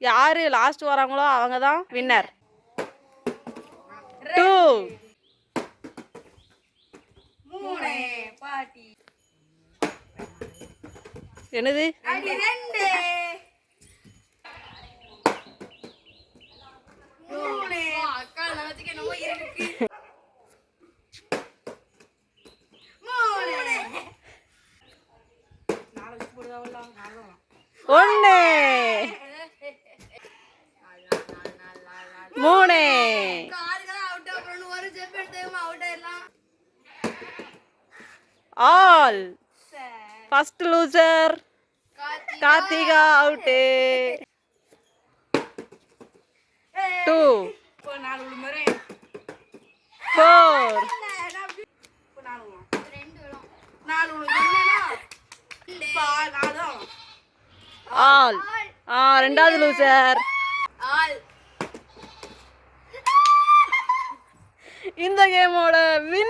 யார் லாஸ்ட் வராங்களோ அவங்க தான் வின்னர் டூ என்னது? அடி ஆயிடலாம் all first loser Karthika. Out two four all ஆ ரெண்டாவது லூசர் இந்த கேமோட வின்னர்